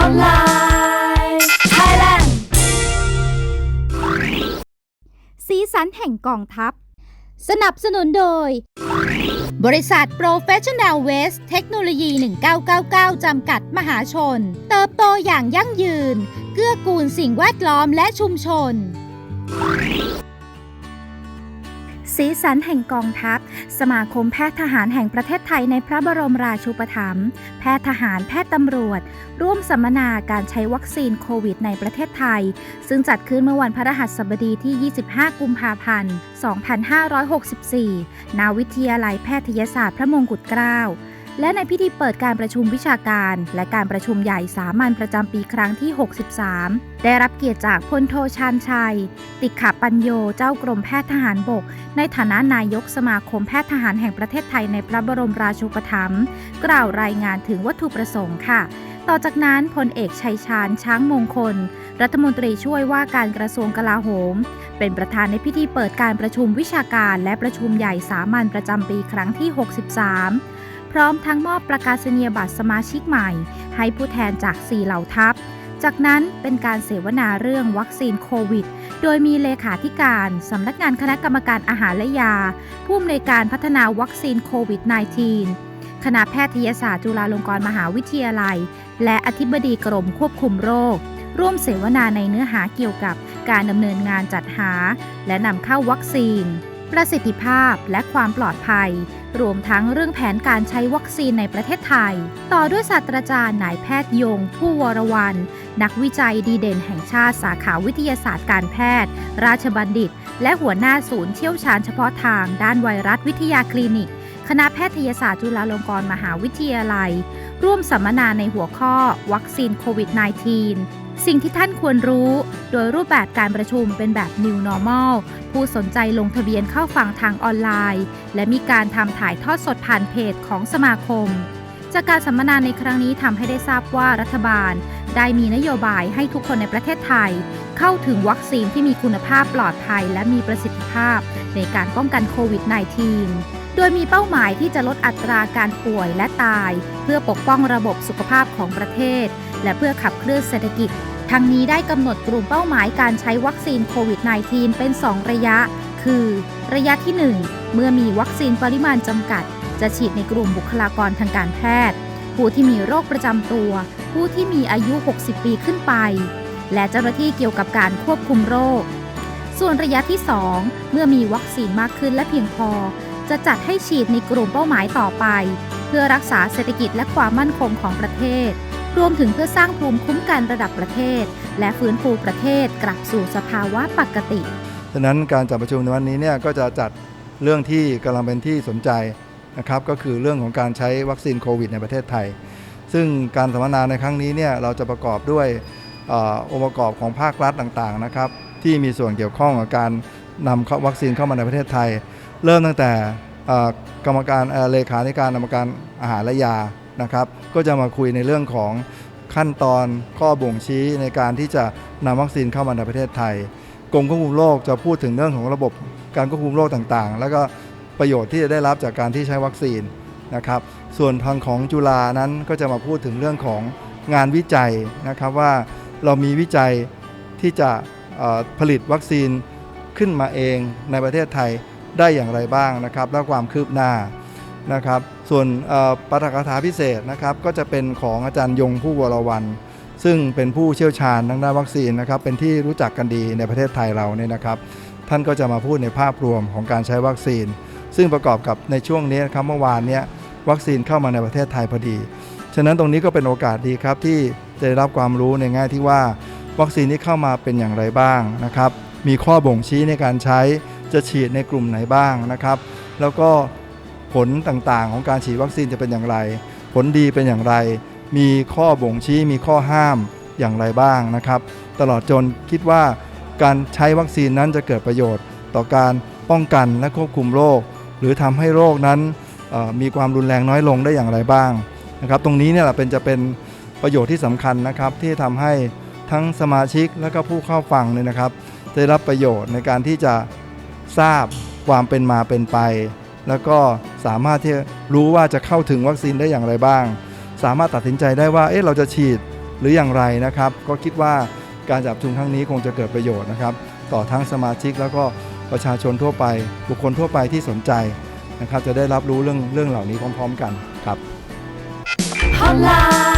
ออนไลน์ Thailand สีสันแห่งกองทัพ สนับสนุนโดย บริษัท Professional Waste เทคโนโลยี 1999 จำกัดมหาชน เติบโตอย่างยั่งยืน เกื้อกูลสิ่งแวดล้อมและชุมชน สีสันแห่งกองทัพ สมาคมแพทย์ทหารแห่งประเทศไทยในพระบรมราชูปถัมภ์แพทย์ทหารแพทย์ตำรวจ ร่วมสัมมนาการใช้วัคซีนโควิดในประเทศไทย ซึ่งจัดขึ้นเมื่อวันพฤหัสบดีที่ 25 กุมภาพันธ์ 2564 ณ วิทยาลัยแพทยศาสตร์พระมงกุฎเกล้า และในพิธีเปิดการประชุมวิชาการ และการประชุมใหญ่สามัญประจำปีครั้งที่ 63 ได้รับเกียรติจากพลโทชาญชัย ติขปัญโยเจ้ากรมแพทย์ทหารบก ในฐานะนายกสมาคมแพทย์ทหารแห่งประเทศไทยในพระบรมราชูปถัมภ์กล่าวรายงานถึงวัตถุประสงค์ค่ะต่อจากนั้นพลเอกชัยชาญช้างมงคล รัฐมนตรีช่วยว่าการกระทรวงกลาโหม เป็นประธานในพิธีเปิดการประชุมวิชาการและประชุมใหญ่สามัญประจำปีครั้งที่ 63 พร้อมทั้งมอบประกาศนียบัตรสมาชิกใหม่ ให้ผู้แทนจาก 4 เหล่าทัพ จากนั้นเป็นการเสวนาเรื่องวัคซีนโควิด โดยมีเลขาธิการสำนักงานคณะกรรมการอาหารและยา ผู้อำนวยการพัฒนาวัคซีนโควิด -19 คณะแพทยศาสตร์จุฬาลงกรณ์มหาวิทยาลัย และอธิบดีกรมควบคุมโรค ร่วมเสวนาในเนื้อหาเกี่ยวกับการดำเนินงานจัดหา และนำเข้าวัคซีน ประสิทธิภาพและความปลอดภัย รวมทั้งเรื่องแผนการใช้วัคซีนในประเทศไทย ต่อด้วยศาสตราจารย์นายแพทย์ยง ผู้วรวัน นักวิจัยดีเด่นแห่งชาติสาขาวิทยาศาสตร์การแพทย์ ราชบัณฑิต และหัวหน้าศูนย์เชี่ยวชาญเฉพาะทางด้านไวรัสวิทยาคลินิก คณะแพทยศาสตร์จุฬาลงกรณ์มหาวิทยาลัย ร่วมสัมมนาในหัวข้อ วัคซีนโควิด -19 สิ่งที่ท่านควรรู้ โดยรูปแบบการประชุมเป็นแบบ New Normal ผู้สนใจลงทะเบียนเข้าฟังทางออนไลน์ และมีการทำถ่ายทอดสดผ่านเพจของสมาคม จากการสัมมนาในครั้งนี้ทำให้ได้ทราบว่ารัฐบาล ได้มีนโยบายให้ทุกคนในประเทศไทย เข้าถึงวัคซีนที่มีคุณภาพปลอดภัย และมีประสิทธิภาพ ในการป้องกันโควิด -19 โดยมีเป้าหมายที่จะลดอัตราการป่วยและตาย เพื่อปกป้องระบบสุขภาพของประเทศ และเพื่อขับเคลื่อนเศรษฐกิจ ทั้งนี้ได้กำหนดกลุ่มเป้าหมายการใช้วัคซีนโควิด -19 เป็น 2 ระยะ คือ ระยะที่ 1 เมื่อมีวัคซีนปริมาณจำกัด จะฉีดในกลุ่มบุคลากรทางการแพทย์ ผู้ที่มีโรคประจำตัว ผู้ที่มีอายุ 60 ปีขึ้นไป และเจ้าหน้าที่เกี่ยวกับการควบคุมโรค ส่วนระยะที่ 2 เมื่อมีวัคซีนมากขึ้นและเพียงพอ จะจัดให้ฉีดในกลุ่มเป้าหมายต่อไป เพื่อรักษาเศรษฐกิจและความมั่นคงของประเทศ รวมถึงเพื่อสร้างภูมิคุ้มกันระดับประเทศ และฟื้นฟูประเทศกลับสู่สภาวะปกติ ฉะนั้นการจัดประชุมในวันนี้เนี่ยก็จะจัดเรื่องที่กำลังเป็นที่สนใจนะครับก็คือเรื่องของการใช้วัคซีนโควิดในประเทศไทย ซึ่งการสัมมนาในครั้งนี้เนี่ยเราจะประกอบด้วยอองค์ประกอบของภาครัฐต่างๆนะครับที่มีส่วนเกี่ยวข้องกับการนำวัคซีนเข้ามาในประเทศไทย เริ่มตั้งแต่กรรมการเอ่อเลขาธิการกรรมการอาหารและยา นะครับ ก็จะมาคุยในเรื่องของขั้นตอนข้อบ่งชี้ในการที่จะนำวัคซีนเข้ามาในประเทศไทย กรมควบคุมโรคจะพูดถึงเรื่องของระบบการควบคุมโรคต่างๆ แล้วก็ประโยชน์ที่จะได้รับจากการที่ใช้วัคซีนนะครับ ส่วนทางของจุฬานั้นก็จะมาพูดถึงเรื่องของงานวิจัยนะครับว่าเรามีวิจัยที่จะผลิตวัคซีนขึ้นมาเองในประเทศไทยได้อย่างไรบ้างนะครับ และความคืบหน้านะครับ ส่วนปาฐกถาพิเศษนะครับก็จะเป็นของอาจารย์ยงผู้วรวันซึ่งเป็นผู้เชี่ยวชาญทางด้านวัคซีนนะครับเป็นที่รู้จักกันดีในประเทศไทยเราเนี่ยนะครับ ท่านก็จะมาพูดในภาพรวมของการใช้วัคซีน ซึ่งประกอบกับในช่วงนี้ครับเมื่อวานเนี้ยวัคซีนเข้ามาในประเทศไทยพอดี ฉะนั้นตรงนี้ก็เป็นโอกาสดีครับที่จะได้รับความรู้ในแง่ที่ว่า วัคซีนที่เข้ามาเป็นอย่างไรบ้างนะครับ มีข้อบ่งชี้ในการใช้จะฉีดในกลุ่มไหนบ้างนะครับ แล้วก็ ผลต่างๆ ของการฉีดวัคซีนจะเป็นอย่างไร ผลดีเป็นอย่างไร มีข้อบ่งชี้มีข้อห้ามอย่างไรบ้างนะครับ ตลอดจนคิดว่าการใช้วัคซีนนั้นจะเกิดประโยชน์ ต่อการป้องกันและควบคุมโรค หรือทำให้โรคนั้นมีความรุนแรงน้อยลงได้อย่างไรบ้างนะครับตรงนี้เนี่ยแหละเป็นจะเป็นประโยชน์ที่สำคัญนะครับที่ทำให้ทั้งสมาชิกและก็ผู้เข้าฟังเนี่ยนะครับได้รับประโยชน์ในการที่จะทราบความเป็นมาเป็นไป แล้วก็ สามารถที่รู้ว่าจะเข้าถึงวัคซีนได้อย่างไรบ้าง สามารถตัดสินใจได้ว่าเอ๊ะเราจะฉีดหรืออย่างไรนะครับ ก็คิดว่าการจับชุมครั้งนี้คงจะเกิดประโยชน์นะครับ ต่อทั้งสมาชิกแล้วก็ประชาชนทั่วไป บุคคลทั่วไปที่สนใจนะครับ จะได้รับรู้เรื่องเรื่องเหล่านี้พร้อม ๆ กันครับ Online.